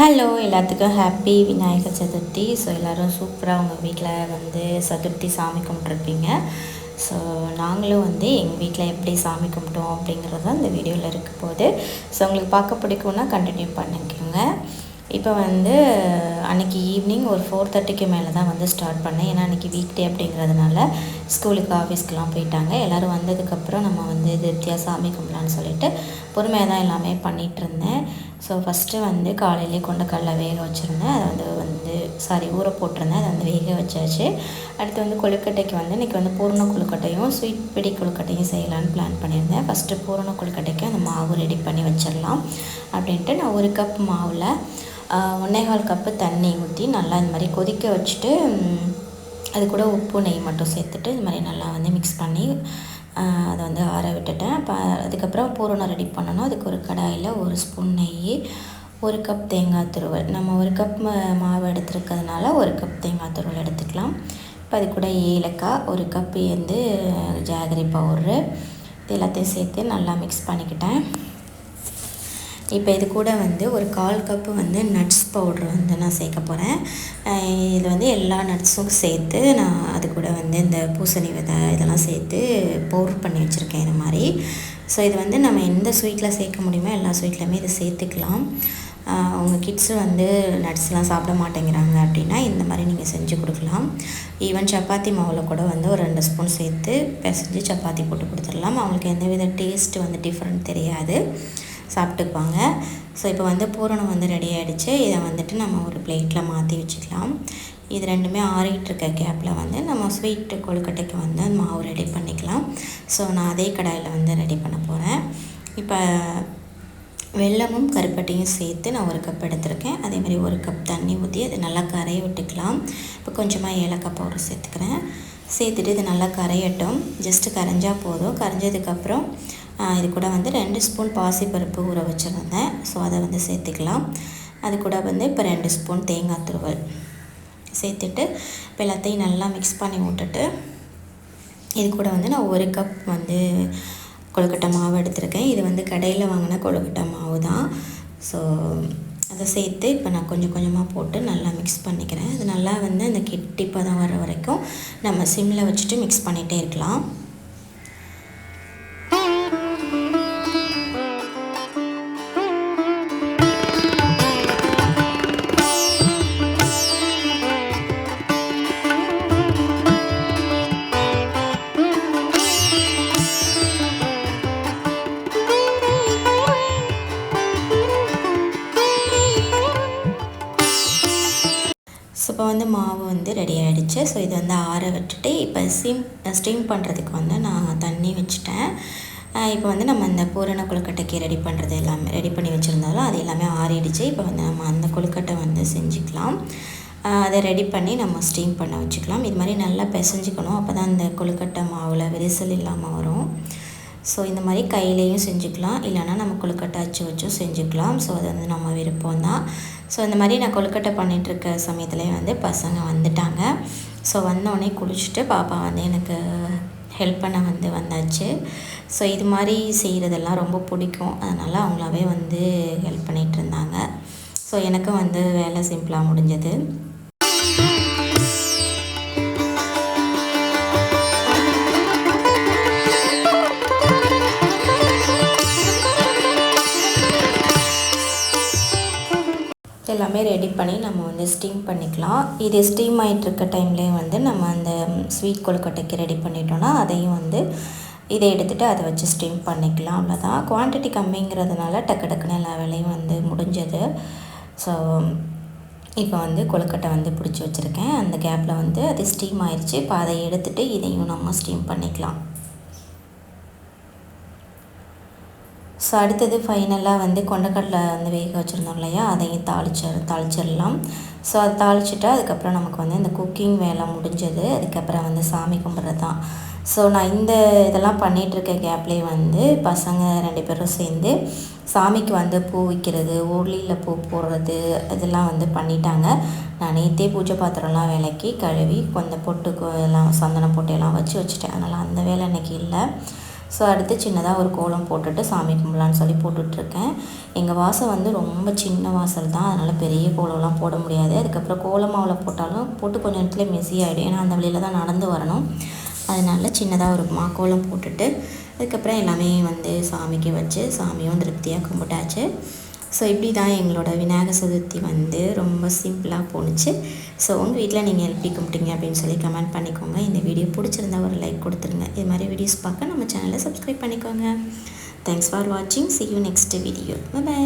Hello எல்லாத்துக்கும் happy Vinayagar Chaturthi. So எல்லோரும் சூப்பராக உங்கள் வீட்டில் வந்து சதுர்த்தி சாமி கும்பிட்ருப்பீங்க ஸோ நாங்களும் வந்து எங்கள் வீட்டில் எப்படி சாமி கும்பிட்டோம் அப்படிங்கிறது தான் இந்த வீடியோவில் இருக்க போது ஸோ உங்களுக்கு பார்க்க பிடிக்கும்னா கண்டினியூ பண்ணிக்கோங்க. இப்போ வந்து அன்றைக்கி ஈவினிங் ஒரு ஃபோர் தேர்ட்டிக்கு மேலே தான் வந்து ஸ்டார்ட் பண்ணேன். ஏன்னா அன்றைக்கி வீக் டே அப்படிங்கிறதுனால ஸ்கூலுக்கு ஆஃபீஸ்க்கெலாம் போயிட்டாங்க. எல்லோரும் வந்ததுக்கப்புறம் நம்ம வந்து திருப்தியாக சாமி கும்பிடலான்னு சொல்லிட்டு பொறுமையாக தான் எல்லாமே பண்ணிகிட்டு இருந்தேன். ஸோ ஃபஸ்ட்டு வந்து காலையிலே கொண்டக்கடலை வேக வச்சுருந்தேன். அதை வந்து வந்து சாரி ஊற போட்டிருந்தேன். அதை வந்து வேக வச்சாச்சு. அடுத்து வந்து கொழுக்கட்டைக்கு வந்து இன்றைக்கி வந்து பூரண கொழுக்கட்டையும் ஸ்வீட் பிடி கொழுக்கட்டையும் செய்யலான்னு பிளான் பண்ணியிருந்தேன். ஃபஸ்ட்டு பூரண கொழுக்கட்டைக்கு அந்த மாவு ரெடி பண்ணி வச்சிடலாம் அப்படின்ட்டு நான் ஒரு கப் மாவில் ஒன்றேகால் கப்பு தண்ணி ஊற்றி நல்லா இந்த மாதிரி கொதிக்க வச்சுட்டு அது கூட உப்பு நெய் மட்டும் சேர்த்துட்டு இது மாதிரி நல்லா வந்து மிக்ஸ் பண்ணி அதை வந்து ஆற விட்டுட்டேன். இப்போ அதுக்கப்புறம் பூரணம் ரெடி பண்ணணும். அதுக்கு ஒரு கடாயில் ஒரு ஸ்பூன் நெய் ஒரு கப் தேங்காய் துருவல். நம்ம ஒரு கப் மாவு எடுத்துருக்கிறதுனால ஒரு கப் தேங்காய் துருவல் எடுத்துக்கலாம். இப்போ அது கூட ஏலக்காய் ஒரு கப் வந்து ஜாகரி பவுட்ரு. இது எல்லாத்தையும் சேர்த்து நல்லா மிக்ஸ் பண்ணிக்கிட்டேன். இப்போ இது கூட வந்து ஒரு கால் கப்பு வந்து நட்ஸ் பவுட்ரு வந்து நான் சேர்க்க போகிறேன் இது வந்து எல்லா நட்ஸும் சேர்த்து நான் அது கூட வந்து இந்த பூசணி விதை இதெல்லாம் சேர்த்து பவுட்ரு பண்ணி வச்சுருக்கேன் இது மாதிரி. ஸோ இது வந்து நம்ம எந்த ஸ்வீட்டில் சேர்க்க முடியுமோ எல்லா ஸ்வீட்லையுமே இதை சேர்த்துக்கலாம். அவங்க கிட்ஸு வந்து நட்ஸ்லாம் சாப்பிட மாட்டேங்கிறாங்க அப்படின்னா இந்த மாதிரி நீங்கள் செஞ்சு கொடுக்கலாம். ஈவன் சப்பாத்தி மாவில் கூட வந்து ஒரு ரெண்டு ஸ்பூன் சேர்த்து பிசைஞ்சு சப்பாத்தி போட்டு கொடுத்துடலாம். அவங்களுக்கு எந்த வித டேஸ்ட்டு வந்து டிஃப்ரெண்ட் தெரியாது. சாப்பிட்டுக்குவாங்க. ஸோ இப்போ வந்து பூரணம் வந்து ரெடி ஆகிடுச்சு இதை வந்துட்டு நம்ம ஒரு பிளேட்டில் மாற்றி வச்சுக்கலாம். இது ரெண்டுமே ஆறிட்டு இருக்க கேப்பில் வந்து நம்ம ஸ்வீட்டு கொழுக்கட்டைக்கு வந்து மாவு ரெடி பண்ணிக்கலாம். ஸோ நான் அதே கடாயில் வந்து ரெடி பண்ண போகிறேன் இப்போ வெள்ளமும் கருப்பட்டையும் சேர்த்து நான் ஒரு கப் எடுத்திருக்கேன். அதே மாதிரி ஒரு கப் தண்ணி ஊற்றி அதை நல்லா கரைய விட்டுக்கலாம். இப்போ கொஞ்சமாக ஏலக்காய் பவுடர் சேர்த்துக்கிறேன். சேர்த்துட்டு இது நல்லா கரையட்டும். ஜஸ்ட்டு கரைஞ்சால் போதும். கரைஞ்சதுக்கப்புறம் இது கூட வந்து ரெண்டு ஸ்பூன் பாசிப்பருப்பு ஊற வச்சுருந்தேன். ஸோ அதை வந்து சேர்த்துக்கலாம். அது கூட வந்து இப்போ ரெண்டு ஸ்பூன் தேங்காய் துருவல். சேர்த்துட்டு இப்போ எல்லாத்தையும் நல்லா மிக்ஸ் பண்ணி விட்டுட்டு இது கூட வந்து நான் ஒரு கப் வந்து கொழுக்கட்டை மாவு எடுத்திருக்கேன். இது வந்து கடையில் வாங்கின கொழுக்கட்டை மாவு தான் ஸோ அதை சேர்த்து இப்போ நான் கொஞ்சம் கொஞ்சமாக போட்டு நல்லா மிக்ஸ் பண்ணிக்கிறேன். அது நல்லா வந்து அந்த கெட்டிப்பதம் வர வரைக்கும் நம்ம சிம்மில் வச்சுட்டு மிக்ஸ் பண்ணிகிட்டே இருக்கலாம். மாவு வந்து ரெடி ஆகிடுச்சு ஸோ இது வந்து ஆற விட்டுட்டு இப்போ ஸ்டீம் ஸ்டீம் பண்ணுறதுக்கு வந்து நான் தண்ணி வச்சுட்டேன். இப்போ வந்து நம்ம அந்த பூரண கொழுக்கட்டைக்கு ரெடி பண்ணுறது எல்லாமே ரெடி பண்ணி வச்சுருந்தாலும் அது எல்லாமே ஆறிடுச்சு. இப்போ வந்து நம்ம அந்த கொழுக்கட்டை வந்து செஞ்சுக்கலாம். அதை ரெடி பண்ணி நம்ம ஸ்டீம் பண்ண வச்சுக்கலாம். இது மாதிரி நல்லா பிசைஞ்சிக்கணும். அப்போ தான் அந்த கொழுக்கட்டை மாவில் விரிசல் இல்லாமல் வரும். ஸோ இந்த மாதிரி கையிலையும் செஞ்சுக்கலாம். இல்லைனா நம்ம கொழுக்கட்டை அச்சு வச்சும் செஞ்சுக்கலாம். ஸோ அது வந்து நம்ம விருப்பம் தான். ஸோ இந்த மாதிரி நான் கொழுக்கட்டை பண்ணிகிட்ருக்க சமயத்துலேயும் வந்து பசங்க வந்துட்டாங்க. ஸோ வந்தோடனே குளிச்சுட்டு பாப்பா வந்து எனக்கு ஹெல்ப் பண்ண வந்து வந்தாச்சு. ஸோ இது மாதிரி செய்கிறதெல்லாம் ரொம்ப பிடிக்கும். அதனால் அவங்களாவே வந்து ஹெல்ப் பண்ணிகிட்டு இருந்தாங்க ஸோ எனக்கும் வந்து வேலை சிம்பிளாக முடிஞ்சது. எல்லாமே ரெடி பண்ணி நம்ம வந்து ஸ்டீம் பண்ணிக்கலாம். இது ஸ்டீம் ஆகிட்டுருக்க டைம்லேயே வந்து நம்ம அந்த ஸ்வீட் கொழுக்கட்டைக்கு ரெடி பண்ணிட்டோன்னா அதையும் வந்து இதை எடுத்துகிட்டு அதை வச்சு ஸ்டீம் பண்ணிக்கலாம். அவ்வளோதான் குவான்டிட்டி கம்மிங்கிறதுனால டக்கு டக்குன்னு எல்லா வேலையும் வந்து முடிஞ்சது. ஸோ இப்போ வந்து கொழுக்கட்டை வந்து பிடிச்சி வச்சுருக்கேன். அந்த கேப்பில் வந்து அது ஸ்டீம் ஆயிடுச்சு இப்போ அதை எடுத்துகிட்டு இதையும் நம்ம ஸ்டீம் பண்ணிக்கலாம். ஸோ அடுத்தது ஃபைனலாக வந்து கொண்டக்கடலை வந்து வேக வச்சுருந்தோம் இல்லையா? அதையும் தாளிச்சு தாளிச்சிடலாம். ஸோ அதை தாளிச்சிட்டு அதுக்கப்புறம் நமக்கு வந்து இந்த குக்கிங் வேலை முடிஞ்சது. அதுக்கப்புறம் வந்து சாமி கும்பிட்றது தான் ஸோ நான் இந்த இதெல்லாம் பண்ணிகிட்ருக்க கேப்லேயே வந்து பசங்க ரெண்டு பேரும் சேர்ந்து சாமிக்கு வந்து பூ வைக்கிறது ஊர்லியில் பூ போடுறது இதெல்லாம் வந்து பண்ணிட்டாங்க. நான் நேற்றே பூஜை பாத்திரம்லாம் விளக்கி கழுவி கொஞ்சம் பொட்டுக்கு எல்லாம் சந்தனம் பொட்டு எல்லாம் வச்சு வச்சுட்டேன். அதனால் அந்த வேலை இன்றைக்கி இல்லை. ஸோ அடுத்து சின்னதாக ஒரு கோலம் போட்டுட்டு சாமி கும்பலான்னு சொல்லி போட்டுட்ருக்கேன். எங்கள் வாசல் வந்து ரொம்ப சின்ன வாசல் தான். அதனால் பெரிய கோலம்லாம் போட முடியாது. அதுக்கப்புறம் கோலமாவில் போட்டாலும் போட்டு கொஞ்சம் நேரத்தில் மெஸ்ஸி ஆகிடும் ஏன்னா அந்த வழியில் தான் நடந்து வரணும். அதனால சின்னதாக ஒரு மாக்கோலம் போட்டுட்டு அதுக்கப்புறம் எல்லாமே வந்து சாமிக்கு வச்சு சாமியும் திருப்தியாக கும்பிட்டாச்சு. ஸோ இப்படி தான் எங்களோட விநாயகர் சதுர்த்தி வந்து ரொம்ப சிம்பிளாக போணுச்சு. ஸோ உங்கள் வீட்டில் நீங்கள் எப்படி கும்பிட்டீங்க அப்படின்னு சொல்லி கமெண்ட் பண்ணிக்கோங்க. இந்த வீடியோ பிடிச்சிருந்தா ஒரு லைக் கொடுத்துருங்க. இது மாதிரி வீடியோஸ் பார்க்க நம்ம சேனலை சப்ஸ்கிரைப் பண்ணிக்கோங்க. தேங்க்ஸ் ஃபார் வாட்சிங் see you next video bye